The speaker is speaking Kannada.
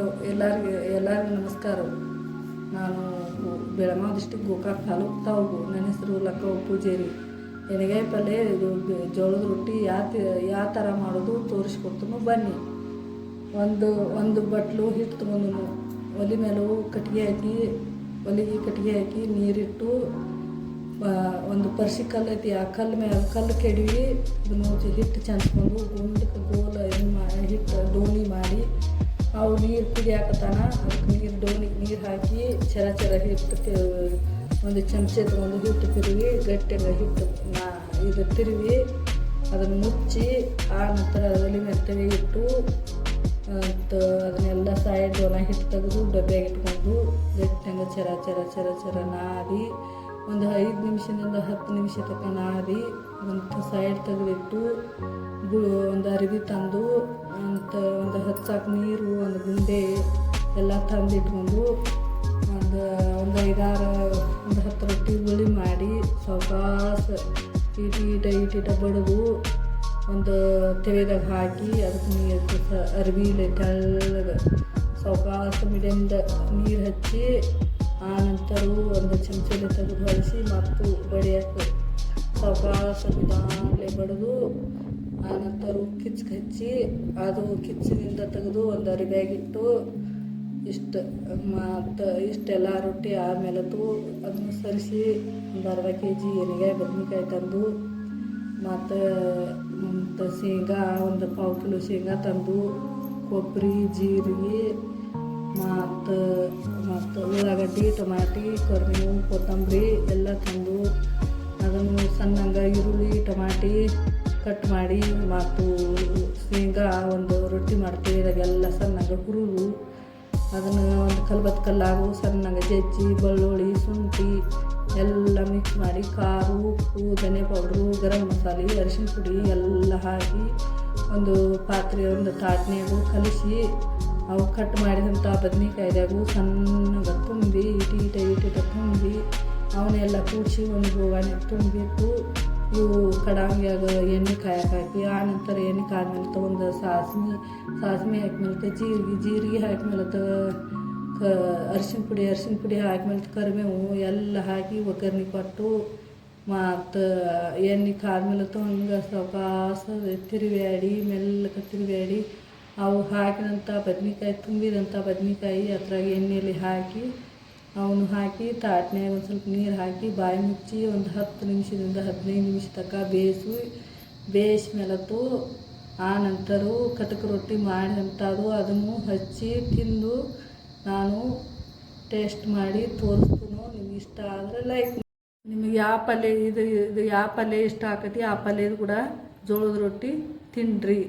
ಹಲೋ ಎಲ್ಲರಿಗೂ ಎಲ್ಲರಿಗೂ ನಮಸ್ಕಾರ. ನಾನು ಬೆಳಗಾವಿ ಡಿಸ್ಟಿಕ್ ಗೋಕಾಕ್ ತಾಲೂಕು ತಾವು. ನನ್ನ ಹೆಸರು ಲಕ್ಕವ ಪೂಜೇರಿ. ಎಣಗಾಯಿ ಪಲ್ಯ ಇದು ಜೋಳದ ರೊಟ್ಟಿ ಯಾವ ಯಾವ ಥರ ಮಾಡೋದು ತೋರಿಸ್ಕೊಡ್ತೀನಿ ಬನ್ನಿ. ಒಂದು ಒಂದು ಬಟ್ಲು ಹಿಟ್ಟು ತೊಗೊಂಡು ಒಲೆ ಮೇಲೂ ಕಟ್ಟಿಗೆ ಹಾಕಿ, ಒಲೆಗೆ ಕಟ್ಟಿಗೆ ಹಾಕಿ ನೀರಿಟ್ಟು ಒಂದು ಪರ್ಸಿ ಕಲ್ಲು ಐತಿ, ಆ ಕಲ್ಲು ಮೇಲೆ ಕಲ್ಲು ಕೆಡವಿ ಅದನ್ನು ಹಿಟ್ಟು ಚಂಚ್ಕೊಂಡು ಗುಂಡಕ್ಕೆ ಗೋಲ ಏನು ಮಾಡಿ ಹಿಟ್ಟು ಡೋಣಿ ಮಾಡಿ ನೀರು ಕುದಿಯಾಕತ್ತಾನ ಅದಕ್ಕೆ ನೀರು ಡೋನಿಗೆ ನೀರು ಹಾಕಿ ಚರ ಚರ ಹಿಟ್ಟು ಒಂದು ಚಮಚದ ಒಂದು ಹಿಟ್ಟು ತಿರುವಿ, ಗಟ್ಟಿಯಾಗ ಹಿಟ್ಟು ನಾ ಇದು ತಿರುವಿ, ಅದನ್ನು ಮುಚ್ಚಿ ಆ ನಂತರ ಅದರಲ್ಲಿ ಮೆತ್ತಗೆ ಇಟ್ಟು ಮತ್ತು ಅದನ್ನೆಲ್ಲ ಸೈಡ್ ಒಣ ಹಿಟ್ಟು ತೆಗೆದು ಡಬ್ಬಿಯಾಗಿಟ್ಕೊಂಡು ಇಟ್ಕೊಂಡು ಗಟ್ಟಿಯಾಗ ಚರ ಚರ ಚರ ಚರ ನಾದಿ ಒಂದು ಐದು ನಿಮಿಷದಿಂದ ಹತ್ತು ನಿಮಿಷ ತಕ್ಕ ನಾದಿ, ಒಂದು ಸೈಡ್ ತೆಗೆದಿಟ್ಟು ಒಂದು ಅರಿವಿ ತಂದು, ಅಂತ ಒಂದು ಹತ್ತು ಸಾಕು ನೀರು, ಒಂದು ಗುಂಡೆ ಎಲ್ಲ ತಂದಿಟ್ಕೊಂಡು, ಒಂದು ಒಂದು ಐದಾರು, ಒಂದು ಹತ್ತು ರೊಟ್ಟಿ ಗುಳಿ ಮಾಡಿ ಸಾವಕಾಸ ಈಟೀಟ ಈಟೀಟ ಈಟ ಈಟ ಬಡಿದು, ಒಂದು ತೆವೆದಾಗ ಹಾಕಿ, ಅದಕ್ಕೆ ನೀರು ಅರಿವಿ ತೆಳ್ಳಗೆ ಸಾವಕಾಸ ಮೀಡಿಯಮ್ದ ನೀರು ಹಚ್ಚಿ ಆ ನಂತರ ಒಂದು ಚಮಚಲ್ಲಿ ತೆಗೆದು ಹೊಳಿಸಿ ಮತ್ತು ಬಡಿಯಕ್ಕೆ ಸ್ವಲ್ಪ ನಿಧಾನಲೆ ಬಡಿದು ಆ ನಂತರ ಕಿಚ್ಗೆ ಹಚ್ಚಿ ಅದು ಕಿಚ್ಚಿನಿಂದ ತೆಗೆದು ಒಂದು ಅರಿಬ್ಯಾಗಿಟ್ಟು ಇಷ್ಟು ಮತ್ತು ಇಷ್ಟೆಲ್ಲ ರೊಟ್ಟಿ ಆದ್ಮೇಲತ್ತು ಅದನ್ನು ಸರಿಸಿ ಒಂದು ಅರ್ಧ ಕೆ ಜಿ ಎಣ್ಣೆಗಾಯಿ ಬದನೆಕಾಯಿ ತಂದು ಮತ್ತು ಮತ್ತು ಶೇಂಗಾ ಒಂದು ಪಾವು ಕಿಲೋ ಶೇಂಗಾ ತಂದು ಕೊಬ್ಬರಿ, ಜೀರಿಗೆ ಮತ್ತು ಮತ್ತು ಉಳ್ಳಾಗಡ್ಡಿ ಟೊಮ್ಯಾಟಿ ಕರಿಬೇವು, ಕೊತ್ತಂಬರಿ ಎಲ್ಲ ತಂದು ಅದನ್ನು ಸಣ್ಣಂಗ ಈರುಳ್ಳಿ ಟೊಮ್ಯಾಟಿ ಕಟ್ ಮಾಡಿ ಮತ್ತು ಶೇಂಗಾ ಒಂದು ರೊಟ್ಟಿ ಮಾಡ್ತೀವಿ. ಅದಾಗೆಲ್ಲ ಸಣ್ಣಂಗ ಹುರುಳು ಅದನ್ನು ಒಂದು ಕಲ್ಬತ್ ಕಲ್ಲಾಗು, ಸಣ್ಣಗೆ ಜಜ್ಜಿ, ಬೆಳ್ಳುಳ್ಳಿ, ಶುಂಠಿ ಎಲ್ಲ ಮಿಕ್ಸ್ ಮಾಡಿ ಖಾರು ಉಪ್ಪು, ಧನೆ ಪೌಡ್ರು ಗರಂ ಮಸಾಲೆ ಅರಿಶಿನ ಪುಡಿ ಎಲ್ಲ ಹಾಕಿ ಒಂದು ಪಾತ್ರೆ ಒಂದು ತಾಟ್ನೆಗೂ ಕಲಿಸಿ ಅವು ಕಟ್ ಮಾಡಿದಂಥ ಬದ್ನೆಕಾಯ್ದಾಗು ಸಣ್ಣಗೆ ತುಂಬಿ ಇಟಿ ಇಟ ಇಟಿಟ ತುಂಬಿ ಅವನ್ನೆಲ್ಲ ಕೂಡಿಸಿ ಒಂದು ಬೋಗಾನ್ಯಾಗ ತುಂಬಿಟ್ಟು ಇವು ಕಡಾಂಗ್ಯಾಗ ಎಣ್ಣೆ ಕಾಯಕ್ಕೆ ಹಾಕಿ ಆನಂತರ ನಂತರ ಎಣ್ಣೆ ಕಾದ್ಮೇಲೆ ತೊಗೊಂಡು ಸಾಸ್ಮಿ ಸಾಸ್ಮಿ ಹಾಕ್ಮೇಲೆ ಜೀರಿಗೆ ಜೀರಿಗೆ ಹಾಕ್ಮೇಲೆ ಕ ಅರಿಶಿನ ಪುಡಿ ಅರಿಶಿನ ಪುಡಿ ಹಾಕ್ಮೇಲೆ ಕರಿಬೇವು ಎಲ್ಲ ಹಾಕಿ ಒಗ್ಗರಣೆ ಕೊಟ್ಟು ಮತ್ತು ಎಣ್ಣೆ ಕಾದ್ಮೇಲೆ ಹಂಗೆ ಸಾವಕಾಸ ತಿರುವ್ಯಾಡಿ ಮೆಲ್ಲಕ್ಕೆ ತಿರುವ್ಯಾಡಿ ಅವು ಹಾಕಿದಂಥ ಬದ್ನೆಕಾಯಿ, ತುಂಬಿದಂಥ ಬದ್ನೆಕಾಯಿ ಅದ್ರಾಗ ಎಣ್ಣೆಯಲ್ಲಿ ಹಾಕಿ, ಅವನು ಹಾಕಿ ತಾಟ್ನ್ಯಾಗ ಒಂದು ಸ್ವಲ್ಪ ನೀರು ಹಾಕಿ ಬಾಯಿ ಮುಚ್ಚಿ ಒಂದು ಹತ್ತು ನಿಮಿಷದಿಂದ ಹದಿನೈದು ನಿಮಿಷ ತನಕ ಬೇಯಿಸಿ ಮೇಲತ್ತು ಆ ನಂತರ ಕತಕ ರೊಟ್ಟಿ ಮಾಡಿದಂಥದ್ದು ಅದನ್ನು ಹಚ್ಚಿ ತಿಂದು ನಾನು ಟೇಸ್ಟ್ ಮಾಡಿ ತೋರಿಸ್ತೀನೋ ನಿಮ್ಗೆ ಇಷ್ಟ ಆದರೆ ಲೈಕ್ ನಿಮಗೆ ಯಾವ ಪಲ್ಯ ಇದು ಇದು ಯಾವ ಪಲ್ಯ ಇಷ್ಟ ಆಕತಿ ಆ ಪಲ್ಯದ ಕೂಡ ಜೋಳದ ರೊಟ್ಟಿ ತಿನ್ನಿರಿ